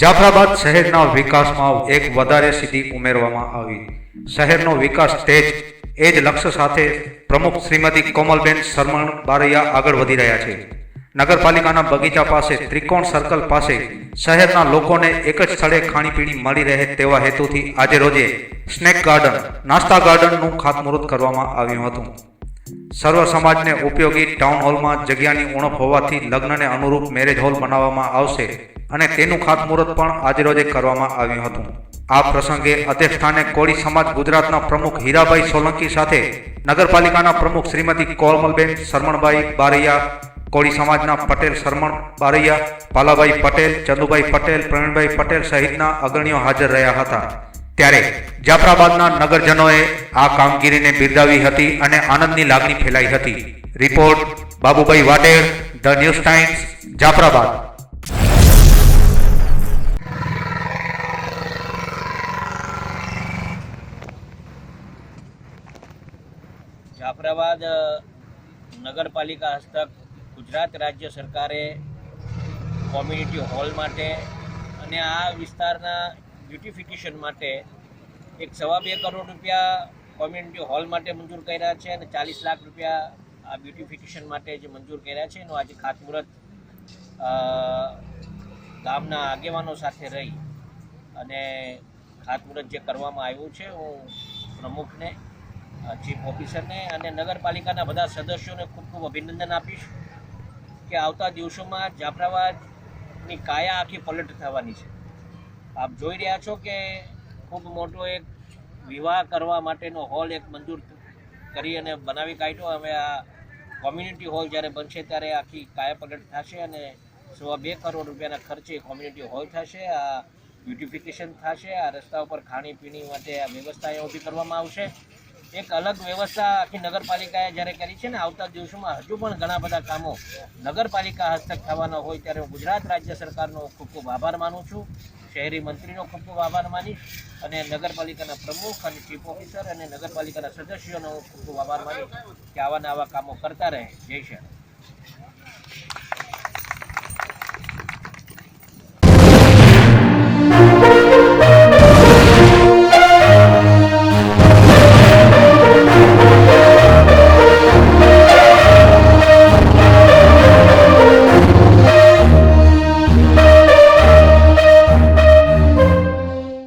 જાફરાબાદ શહેરના વિકાસમાં એક વધારે સિદ્ધિ ઉમેરવામાં આવી. શહેરનો વિકાસ તેજ, એ જ લક્ષ્ય સાથે પ્રમુખ શ્રીમતી કોમલબેન શર્મણ બારૈયા આગળ વધી રહ્યા છે. નગરપાલિકાના બગીચા પાસે, ત્રિકોણ સર્કલ પાસે, શહેરના લોકોને એક જ સ્થળે ખાણીપીણી મળી રહે તેવા હેતુથી આજે રોજે સ્નેક ગાર્ડન, નાસ્તા ગાર્ડનનું ખાતમુહૂર્ત કરવામાં આવ્યું હતું. સર્વ સમાજને ઉપયોગી ટાઉન હોલમાં જગ્યાની ઉણપ હોવાથી લગ્નને અનુરૂપ મેરેજ હોલ બનાવવામાં આવશે અને તેનું ખાતમુહૂર્ત પણ આજરોજે કરવામાં આવ્યું હતું. આ પ્રસંગે અધ્યક્ષસ્થાને કોળી સમાજ ગુજરાતના પ્રમુખ હીરાભાઈ સોલંકી સાથે નગરપાલિકાના પ્રમુખ શ્રીમતી કોરમલબેન શરમણભાઈ બારૈયા કોળી સમાજના પટેલ શરમણ બારૈયા, પાલાભાઈ પટેલ, ચંદુભાઈ પટેલ, પ્રવીણભાઈ પટેલ સહિતના અગ્રણીઓ હાજર રહ્યા હતા. ત્યારે જાફરાબાદના નગરજનોએ આ કામગીરીને બિરદાવી હતી અને આનંદની લાગણી ફેલાઈ હતી. Report, Babubhai વાટેર the News Times Jafrabad. Jafrabad નગરપાલિકા હસ્તક ગુજરાત રાજ્ય સરકારે કોમ્યુનિટી હોલ માટે અને આ વિસ્તારના બ્યુટિફિકેશન માટે એક સવા બે કરોડ રૂપિયા કોમ્યુનિટી હોલ માટે મંજૂર કર્યા છે અને ચાલીસ લાખ રૂપિયા આ બ્યુટિફિકેશન માટે જે મંજૂર કર્યા છે એનું આજે ખાતમુહૂર્ત ગામના આગેવાનો સાથે રહી અને ખાતમુહૂર્ત જે કરવામાં આવ્યું છે, હું પ્રમુખને ચીફ ઓફિસરને અને નગરપાલિકાના બધા સદસ્યોને ખૂબ ખૂબ અભિનંદન આપીશ. કે આવતા દિવસોમાં જાફરાબાદની કાયા આખી પલટ થવાની છે. આપ જોઈ રહ્યા છો કે ખૂબ મોટો એક વિવાહ કરવા માટેનો હોલ એક મંજૂર કરી અને બનાવી કાઢ્યો. હવે આ કોમ્યુનિટી હોલ જ્યારે બનશે ત્યારે આખી કાયા પલટ થશે અને સવા બે કરોડ રૂપિયાના ખર્ચે કોમ્યુનિટી હોલ થશે. આ બ્યુટિફિકેશન થશે. આ રસ્તા ઉપર ખાણીપીણી માટે આ વ્યવસ્થા અહીંયા ઊભી કરવામાં આવશે. એક અલગ વ્યવસ્થા આખી નગરપાલિકાએ જ્યારે કરી છે ને, આવતા દિવસોમાં હજુ પણ ઘણા બધા કામો નગરપાલિકા હસ્તક થવાના હોય ત્યારે હું ગુજરાત રાજ્ય સરકારનો ખૂબ ખૂબ આભાર માનું છું શહેરી મંત્રીનો ખૂબ ખૂબ આભાર માનીશ અને નગરપાલિકાના પ્રમુખ અને ચીફ ઓફિસર અને નગરપાલિકાના સદસ્યોનો ખૂબ ખૂબ આભાર માનીશ કે આવા આવા કામો કરતા રહે જય શ્રી રામ.